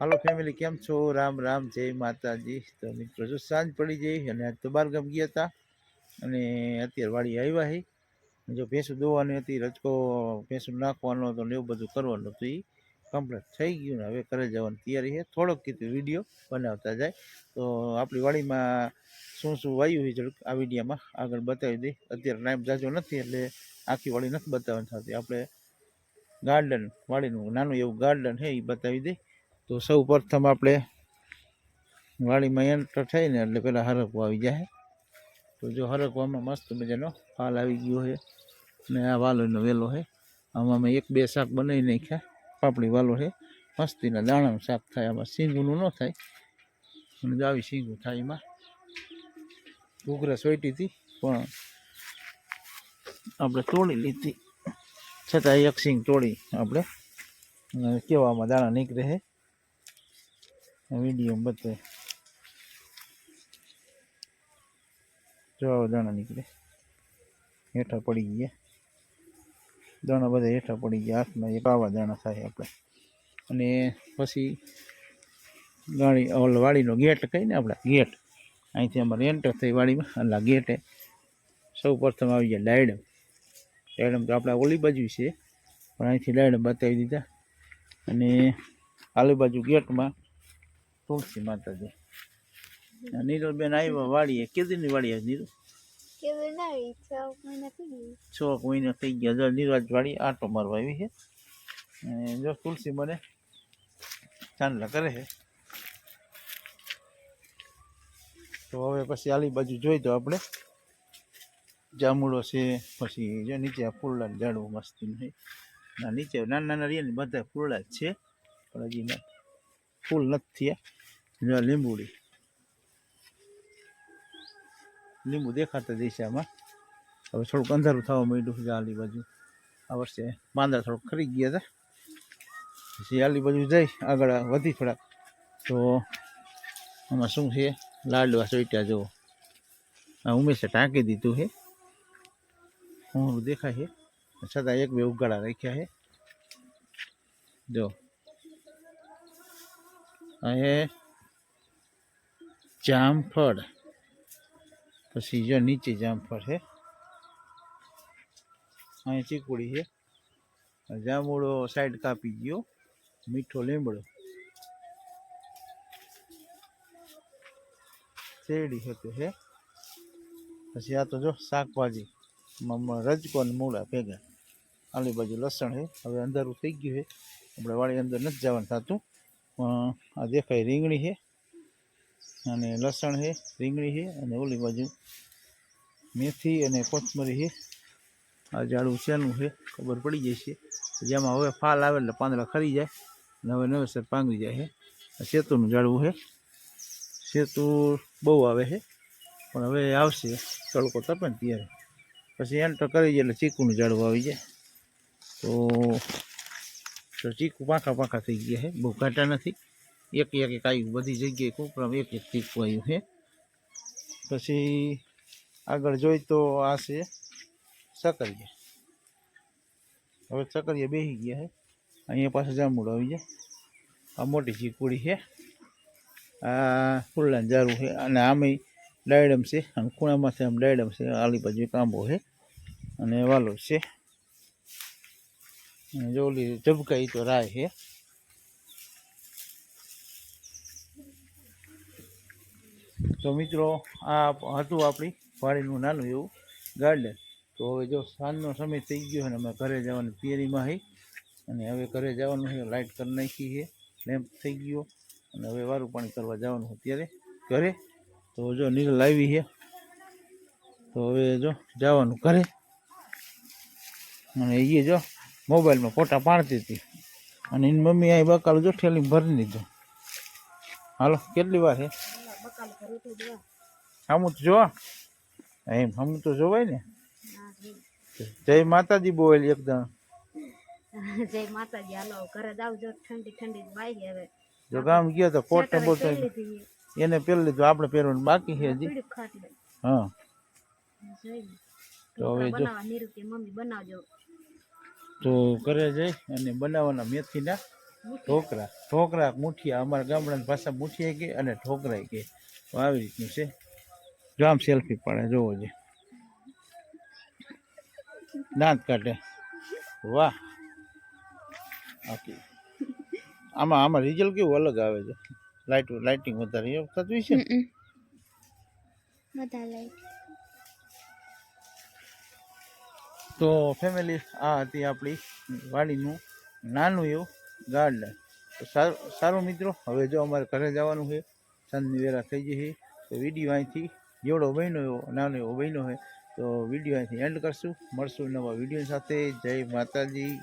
હાલો family કેમ છો? રામ રામ, જય માતાજી. તો મિત્રો, જો સાંજ પડી જઈ અને તો બાર ગામ ગયા હતા અને અત્યારે વાડી આવ્યા હે. જો ભેંસું દોવાની હતી રચકો ભેંસું નાખવાનો હતો ને એવું બધું કરવાનું હતું એ કમ્પ્લીટ થઈ ગયું ને હવે ઘરે જવાની તૈયારી છે થોડોક કીધું વીડિયો બનાવતા જાય. તો આપણી વાડીમાં શું શું વાયુ છે જરાક આ વિડીયામાં આગળ બતાવી દઈ અત્યારે ટાઈમ જાજો નથી એટલે આખી વાડી નથી બતાવવાની થતી. આપણે ગાર્ડન વાડીનું નાનું એવું ગાર્ડન છે એ બતાવી દઈ તો સૌ પ્રથમ આપણે વાડીમાં એન્ટર થઈને એટલે પહેલાં હરકવા આવી જાય. તો જો હરકવામાં મસ્ત મજાનો ફાલ આવી ગયો છે ને આ વાલોનો વેલો છે. આમાં મેં એક બે શાક બનાવી નાખ્યા. પાપડી વાલો છે. મસ્તીના દાણાનું શાક થાય. આમાં શીંગુનું ન થાય. અને જો આવી શીંગું થાય એમાં. ઘૂઘરા સોઈટી હતી, પણ આપણે તોડી લીધી. છતાં એક સિંગ તોડી આપણે. કેવામાં દાણા નીકળે છે. વીડિયો બતાવે જો દાણા નીકળે. હેઠા પડી ગયા. દાણા બધા હેઠા પડી ગયા. હાથમાં એક આવા દાણા થાય આપણે અને પછી ગાડી, ઓલ વાડીનો ગેટ કહીને આપણે ગેટ. અહીંથી અમારે એન્ટર થઈ વાડીમાં. એટલે ગેટે સૌ પ્રથમ આવી ગયા ડાયડમ. ડાયડમ તો આપણે ઓલી બાજુ છે. પણ અહીંથી ડાયડમ બતાવી દીધા. અને આલી બાજુ ગેટમાં તુલસી માતાજી. નીરલબેન આવ્યા વાડીએ કેદીની વાડી આવી નીરલ કેવું નહીં છ મહિના થઈ ગઈ છ મહિના થઈ ગયા. જો નિરાજ વાડી આટો મારવા આવી છે. અને જો તુલસી મને ચાંદલા કરે છે. તો હવે પછી આલી બાજુ જોઈ તો આપણે. જામુડો છે પછી જો નીચે આ ફૂલડા ઝાડવું મસ્તી છે. ના નીચે નાના નાના રહ્યા ને બધા ફૂલડા જ છે. પણ હજી ના ફૂલ નથી થયા. જો આ લીંબુડી લીંબુ દેખાતા દિશામાં હવે થોડુંક અંધારું થવા માંડ્યું છે આલી બાજુ આ વર્ષે માંદા થોડુંક ખરી ગયા હતા પછી આલી બાજુ જઈ આગળ વધી થોડાક તો આમાં શું છે લાડવા સોઈટા જુઓ આ ઉમેશે ટાંકી દીધું છે હું દેખાય છે છતાં એક બે ઉગાડા રાખ્યા છે જો આ હે જામફળ. પછી જો નીચે જામફળ છે. અહીં ચીકુડી છે. જાંબુડો સાઈડ કાપી ગયો. મીઠો લીમડો. શેરડી હતું છે પછી આ તો જો શાકભાજી. રજકો ને મૂળા ભેગા. આલી બાજુ લસણ છે. હવે અંધારું થઈ ગયું છે. આપણે વાળી અંદર નથી જવાનું થતું. આ દેખાય રીંગણી છે. અને લસણ છે, રીંગણી છે અને ઓલી બાજુ મેથી અને કોથમરી છે. આ ઝાડું શેનું છે, ખબર પડી જાય છે. જેમાં હવે ફાલ આવે એટલે પાંદડા ખરી જાય અને હવે નવેસર પાંગરી જાય છે. સેતુનું ઝાડવું છે. સેતુ બહુ આવે છે, પણ હવે આવશે. તડકો તપે ને ત્યારે. પછી એન્ટર કરી જાય એટલે ચીકુનું ઝાડવું આવી જાય. તો તો ચીકુ પાંખા પાંખા થઈ ગયા છે, બહુ ઘાટા નથી. એક એક એક આવ્યું બધી જગ્યાએ કોપરામાં એક એક ટીપું આવ્યું છે. પછી આગળ જોઈ તો આ છે સકરિયા હવે સકરિયા બેસી ગયા છે. અહીંયા પાસે જાંબુડો આવી જાય આ મોટી ચીકુડી છે. આ ફૂલડા જારું છે અને આમે ડાયડમ છે અને ખૂણામાંથી આમ ડાયડમ છે. આલી બાજુ એક છે અને વાલો છે. અને જો ઓલી ઝબકાઈ તો રાય છે. તો મિત્રો, આ હતું આપણી વાડીનું નાનું એવું ગાર્ડન તો હવે જો સાંજનો સમય થઈ ગયો અને અમે ઘરે જવાની તૈયારીમાં હઈ. અને હવે ઘરે જવાનું છે લાઇટ કરી નાખી છે લેમ્પ થઈ ગયો. અને હવે વારું પાણી કરવા જવાનું અત્યારે ઘરે. તો જો નીલ લાવી છે તો હવે જો જવાનું ઘરે. અને એ જો મોબાઈલમાં ફોટા પાડતી હતી. અને એની મમ્મી અહીં બકાલ જો ઠેલી ભરી દીધો. હાલો, કેટલી વાર છે ભરું તો જોવા. એમ હમું તો જોવાય ને. જય માતાજી બોલ એકદમ જય માતાજી. હાલો ઘરે જો. ઠંડી ઠંડી વાઈ હવે. જો ગામ ગયો તો કોટ ને બોટ એને પહેરી લીધું. આપણે પહેરવાનું બાકી છે હજી. હા. તો હવે જો. મમ્મી બનાવજો. તો ઘરે જઈ અને બનાવવાના મેથીના. ઠોકરા ઠોકરા મુઠિયા અમારા ગામડાની ભાષા મુઠિયા કે અને ઠોકરાય કે. આવી રીતનું છે. જો આમ સેલ્ફી પડે જોવો છે દાંત કાઢે. વાહ. ઓકે આમાં આમાં રિઝલ્ટ કેવું અલગ આવે છે? લાઇટ લાઇટિંગ વધારે એવું થતું છે? તો ફેમિલી આ હતી આપણી વાડીનું નાનું એવું ગાર્ડન તો સારું સારું મિત્રો, હવે જો અમારે ઘરે જવાનું છે, સાંજની વેરા થઈ જશે તો વીડિયો અહીંથી જેવડો બન્યો એવો, નાનો એવો બન્યો હોય તો વીડિયો અહીંથી એન્ડ કરશું. મળશું નવા વીડિયો સાથે. જય માતાજી.